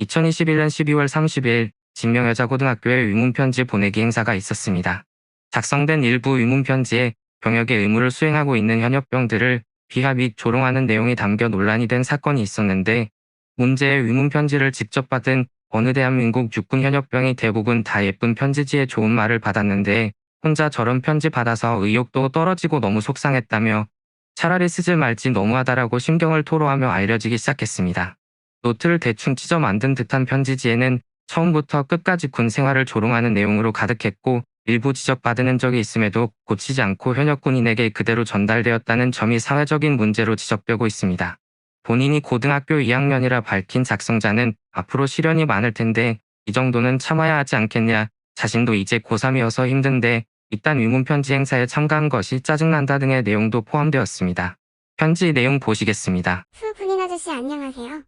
2021년 12월 30일 진명여자 고등학교에 의문편지 보내기 행사가 있었습니다. 작성된 일부 의문편지에 병역의 의무를 수행하고 있는 현역병들을 비하 및 조롱하는 내용이 담겨 논란이 된 사건이 있었는데 문제의 의문편지를 직접 받은 어느 대한민국 육군 현역병이 대부분 다 예쁜 편지지에 좋은 말을 받았는데 혼자 저런 편지 받아서 의욕도 떨어지고 너무 속상했다며 차라리 쓰지 말지 너무하다라고 심경을 토로하며 알려지기 시작했습니다. 노트를 대충 찢어 만든 듯한 편지지에는 처음부터 끝까지 군 생활을 조롱하는 내용으로 가득했고 일부 지적받은 적이 있음에도 고치지 않고 현역 군인에게 그대로 전달되었다는 점이 사회적인 문제로 지적되고 있습니다. 본인이 고등학교 2학년이라 밝힌 작성자는 앞으로 시련이 많을 텐데 이 정도는 참아야 하지 않겠냐 자신도 이제 고3이어서 힘든데 이딴 의문편지 행사에 참가한 것이 짜증난다 등의 내용도 포함되었습니다. 편지 내용 보시겠습니다. 후 군인 아저씨 안녕하세요.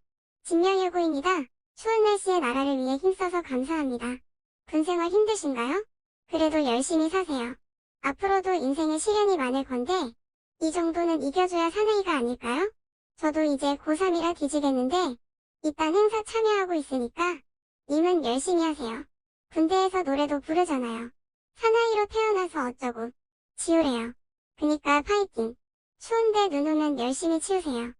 진명여고입니다. 추운 날씨에 나라를 위해 힘써서 감사합니다. 군생활 힘드신가요? 그래도 열심히 사세요. 앞으로도 인생에 시련이 많을 건데 이 정도는 이겨줘야 사나이가 아닐까요? 저도 이제 고3이라 뒤지겠는데 이딴 행사 참여하고 있으니까 님은 열심히 하세요. 군대에서 노래도 부르잖아요. 사나이로 태어나서 어쩌고 지우래요. 그니까 파이팅. 추운데 눈 오면 열심히 치우세요.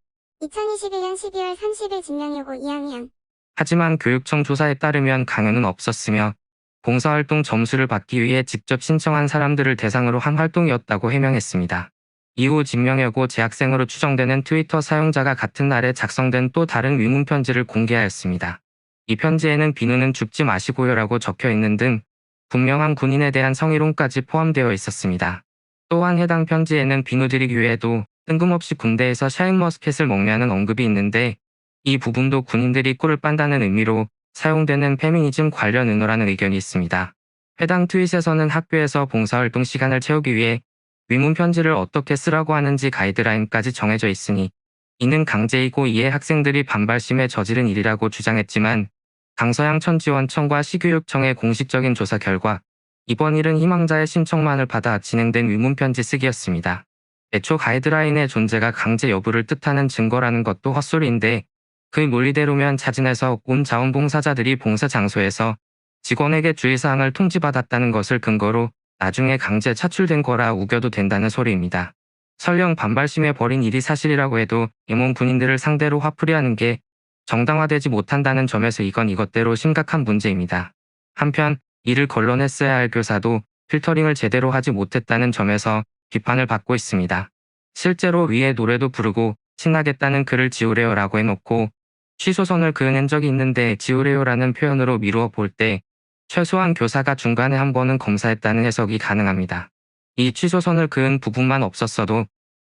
2021년 12월 30일 진명여고 2학년 하지만 교육청 조사에 따르면 강연은 없었으며 봉사활동 점수를 받기 위해 직접 신청한 사람들을 대상으로 한 활동이었다고 해명했습니다. 이후 진명여고 재학생으로 추정되는 트위터 사용자가 같은 날에 작성된 또 다른 위문 편지를 공개하였습니다. 이 편지에는 비누는 죽지 마시고요라고 적혀 있는 등 분명한 군인에 대한 성희롱까지 포함되어 있었습니다. 또한 해당 편지에는 비누 드리기 외에도 뜬금없이 군대에서 샤인머스켓을 먹냐는 언급이 있는데 이 부분도 군인들이 꿀을 빤다는 의미로 사용되는 페미니즘 관련 은어라는 의견이 있습니다. 해당 트윗에서는 학교에서 봉사활동 시간을 채우기 위해 위문 편지를 어떻게 쓰라고 하는지 가이드라인까지 정해져 있으니 이는 강제이고 이에 학생들이 반발심에 저지른 일이라고 주장했지만 강서양 천지원청과 시교육청의 공식적인 조사 결과 이번 일은 희망자의 신청만을 받아 진행된 위문 편지 쓰기였습니다. 애초 가이드라인의 존재가 강제 여부를 뜻하는 증거라는 것도 헛소리인데 그 논리대로면 자진해서 온 자원봉사자들이 봉사 장소에서 직원에게 주의사항을 통지받았다는 것을 근거로 나중에 강제 차출된 거라 우겨도 된다는 소리입니다. 설령 반발심에 벌인 일이 사실이라고 해도 임원 군인들을 상대로 화풀이하는 게 정당화되지 못한다는 점에서 이건 이것대로 심각한 문제입니다. 한편 이를 걸러냈어야 할 교사도 필터링을 제대로 하지 못했다는 점에서 비판을 받고 있습니다. 실제로 위에 노래도 부르고 신나겠다는 글을 지우래요라고 해놓고 취소선을 그은 적이 있는데 지우래요라는 표현으로 미루어 볼 때 최소한 교사가 중간에 한 번은 검사했다는 해석이 가능합니다. 이 취소선을 그은 부분만 없었어도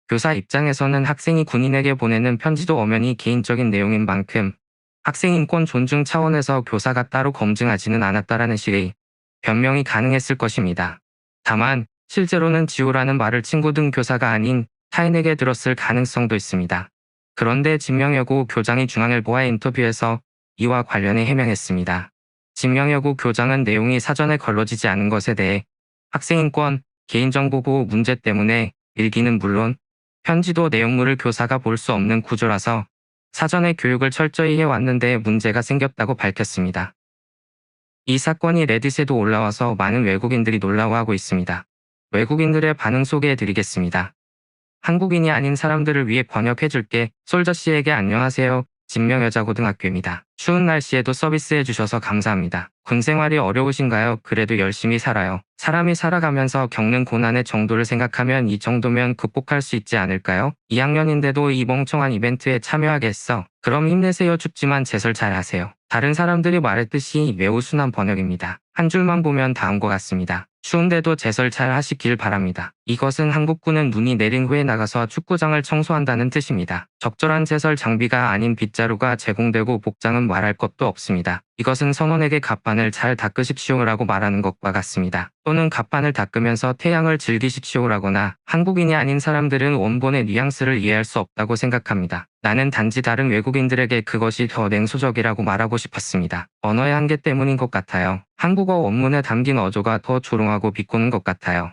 교사 입장에서는 학생이 군인에게 보내는 편지도 엄연히 개인적인 내용인 만큼 학생 인권 존중 차원에서 교사가 따로 검증하지는 않았다라는 식의 변명이 가능했을 것입니다. 다만 실제로는 지우라는 말을 친구 등 교사가 아닌 타인에게 들었을 가능성도 있습니다. 그런데 진명여고 교장이 중앙일보와의 인터뷰에서 이와 관련해 해명했습니다. 진명여고 교장은 내용이 사전에 걸러지지 않은 것에 대해 학생인권, 개인정보보호 문제 때문에 일기는 물론 편지도 내용물을 교사가 볼 수 없는 구조라서 사전에 교육을 철저히 해왔는데 문제가 생겼다고 밝혔습니다. 이 사건이 레딧에도 올라와서 많은 외국인들이 놀라워하고 있습니다. 외국인들의 반응 소개해드리겠습니다. 한국인이 아닌 사람들을 위해 번역해줄게 솔저 씨에게 안녕하세요. 진명여자고등학교입니다. 추운 날씨에도 서비스해주셔서 감사합니다. 군 생활이 어려우신가요? 그래도 열심히 살아요. 사람이 살아가면서 겪는 고난의 정도를 생각하면 이 정도면 극복할 수 있지 않을까요? 2학년인데도 이 멍청한 이벤트에 참여하겠어. 그럼 힘내세요. 춥지만 제설 잘 하세요. 다른 사람들이 말했듯이 매우 순한 번역입니다. 한 줄만 보면 다온것 같습니다. 추운데도 제설 잘 하시길 바랍니다. 이것은 한국군은 눈이 내린 후에 나가서 축구장을 청소한다는 뜻입니다. 적절한 제설 장비가 아닌 빗자루가 제공되고 복장은 말할 것도 없습니다. 이것은 선원에게 갑판을 잘 닦으십시오라고 말하는 것과 같습니다. 또는 갑판을 닦으면서 태양을 즐기십시오라거나 한국인이 아닌 사람들은 원본의 뉘앙스를 이해할 수 없다고 생각합니다. 나는 단지 다른 외국인들에게 그것이 더 냉소적이라고 말하고 싶었습니다. 언어의 한계 때문인 것 같아요. 한국어 원문에 담긴 어조가 더 조롱하고 비꼬는 것 같아요.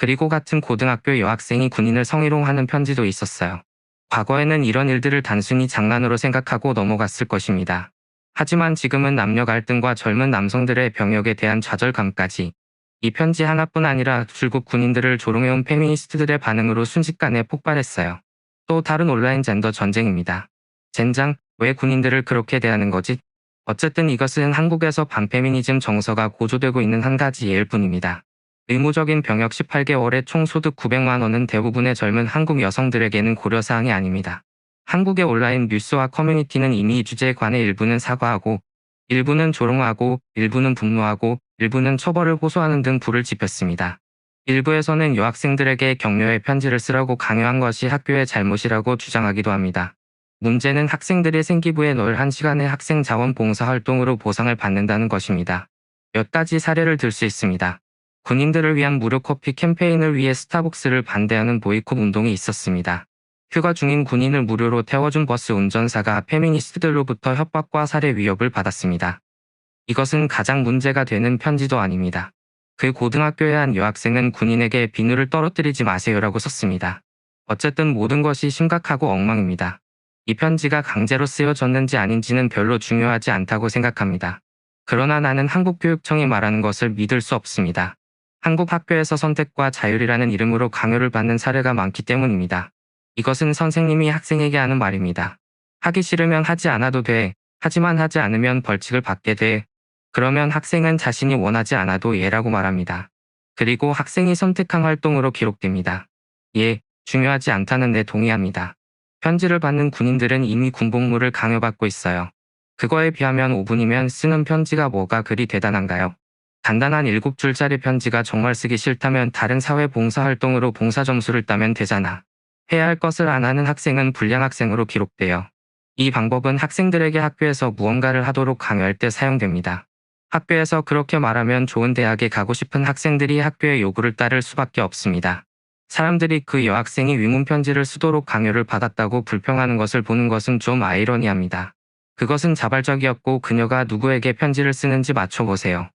그리고 같은 고등학교 여학생이 군인을 성희롱하는 편지도 있었어요. 과거에는 이런 일들을 단순히 장난으로 생각하고 넘어갔을 것입니다. 하지만 지금은 남녀 갈등과 젊은 남성들의 병역에 대한 좌절감까지 이 편지 하나뿐 아니라 줄곧 군인들을 조롱해온 페미니스트들의 반응으로 순식간에 폭발했어요. 또 다른 온라인 젠더 전쟁입니다. 젠장, 왜 군인들을 그렇게 대하는 거지? 어쨌든 이것은 한국에서 반페미니즘 정서가 고조되고 있는 한 가지 예일 뿐입니다. 의무적인 병역 18개월에 총 소득 900만 원은 대부분의 젊은 한국 여성들에게는 고려사항이 아닙니다. 한국의 온라인 뉴스와 커뮤니티는 이미 이 주제에 관해 일부는 사과하고, 일부는 조롱하고, 일부는 분노하고, 일부는 처벌을 호소하는 등 불을 지폈습니다. 일부에서는 여학생들에게 격려의 편지를 쓰라고 강요한 것이 학교의 잘못이라고 주장하기도 합니다. 문제는 학생들이 생기부에 넣을 한 시간의 학생 자원 봉사 활동으로 보상을 받는다는 것입니다. 몇 가지 사례를 들 수 있습니다. 군인들을 위한 무료 커피 캠페인을 위해 스타벅스를 반대하는 보이콧 운동이 있었습니다. 휴가 중인 군인을 무료로 태워준 버스 운전사가 페미니스트들로부터 협박과 살해 위협을 받았습니다. 이것은 가장 문제가 되는 편지도 아닙니다. 그 고등학교의 한 여학생은 군인에게 비누를 떨어뜨리지 마세요라고 썼습니다. 어쨌든 모든 것이 심각하고 엉망입니다. 이 편지가 강제로 쓰여졌는지 아닌지는 별로 중요하지 않다고 생각합니다. 그러나 나는 한국교육청이 말하는 것을 믿을 수 없습니다. 한국 학교에서 선택과 자율이라는 이름으로 강요를 받는 사례가 많기 때문입니다. 이것은 선생님이 학생에게 하는 말입니다. 하기 싫으면 하지 않아도 돼. 하지만 하지 않으면 벌칙을 받게 돼. 그러면 학생은 자신이 원하지 않아도 예라고 말합니다. 그리고 학생이 선택한 활동으로 기록됩니다. 예, 중요하지 않다는 데 동의합니다. 편지를 받는 군인들은 이미 군복무를 강요받고 있어요. 그거에 비하면 5분이면 쓰는 편지가 뭐가 그리 대단한가요? 간단한 7줄짜리 편지가 정말 쓰기 싫다면 다른 사회 봉사 활동으로 봉사 점수를 따면 되잖아. 해야 할 것을 안 하는 학생은 불량 학생으로 기록돼요. 이 방법은 학생들에게 학교에서 무언가를 하도록 강요할 때 사용됩니다. 학교에서 그렇게 말하면 좋은 대학에 가고 싶은 학생들이 학교의 요구를 따를 수밖에 없습니다. 사람들이 그 여학생이 위문 편지를 쓰도록 강요를 받았다고 불평하는 것을 보는 것은 좀 아이러니합니다. 그것은 자발적이었고 그녀가 누구에게 편지를 쓰는지 맞춰보세요.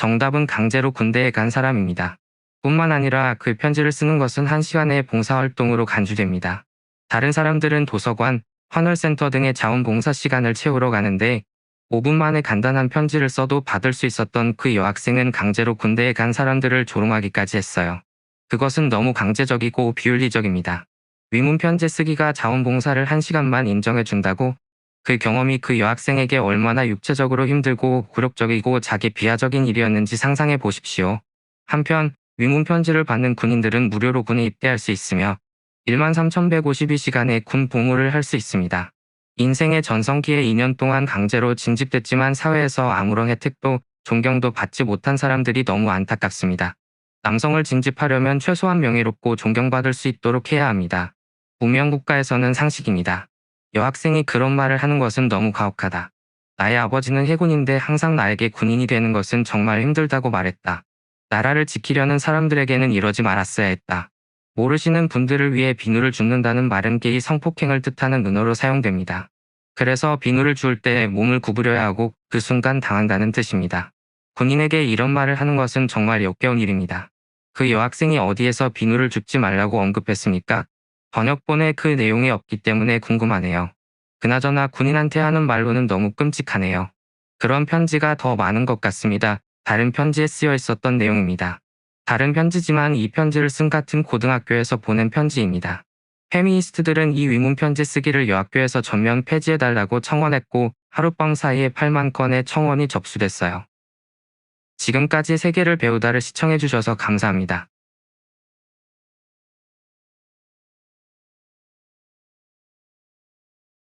정답은 강제로 군대에 간 사람입니다. 뿐만 아니라 그 편지를 쓰는 것은 한 시간 의 봉사활동으로 간주됩니다. 다른 사람들은 도서관, 환월센터 등의 자원봉사 시간을 채우러 가는데 5분 만에 간단한 편지를 써도 받을 수 있었던 그 여학생은 강제로 군대에 간 사람들을 조롱하기까지 했어요. 그것은 너무 강제적이고 비윤리적입니다. 위문 편지 쓰기가 자원봉사를 한 시간만 인정해준다고 그 경험이 그 여학생에게 얼마나 육체적으로 힘들고 굴욕적이고 자기 비하적인 일이었는지 상상해 보십시오. 한편 위문 편지를 받는 군인들은 무료로 군에 입대할 수 있으며 13,152시간의 군 복무를 할 수 있습니다. 인생의 전성기에 2년 동안 강제로 징집됐지만 사회에서 아무런 혜택도 존경도 받지 못한 사람들이 너무 안타깝습니다. 남성을 징집하려면 최소한 명예롭고 존경받을 수 있도록 해야 합니다. 무명국가에서는 상식입니다. 여학생이 그런 말을 하는 것은 너무 가혹하다. 나의 아버지는 해군인데 항상 나에게 군인이 되는 것은 정말 힘들다고 말했다. 나라를 지키려는 사람들에게는 이러지 말았어야 했다. 모르시는 분들을 위해 비누를 줍는다는 말은 게이 성폭행을 뜻하는 은어로 사용됩니다. 그래서 비누를 줄 때 몸을 구부려야 하고 그 순간 당한다는 뜻입니다. 군인에게 이런 말을 하는 것은 정말 역겨운 일입니다. 그 여학생이 어디에서 비누를 줍지 말라고 언급했습니까? 번역본에 그 내용이 없기 때문에 궁금하네요. 그나저나 군인한테 하는 말로는 너무 끔찍하네요. 그런 편지가 더 많은 것 같습니다. 다른 편지에 쓰여 있었던 내용입니다. 다른 편지지만 이 편지를 쓴 같은 고등학교에서 보낸 편지입니다. 페미니스트들은 이 위문 편지 쓰기를 여학교에서 전면 폐지해달라고 청원했고 하룻밤 사이에 8만 건의 청원이 접수됐어요. 지금까지 세계를 배우다를 시청해주셔서 감사합니다.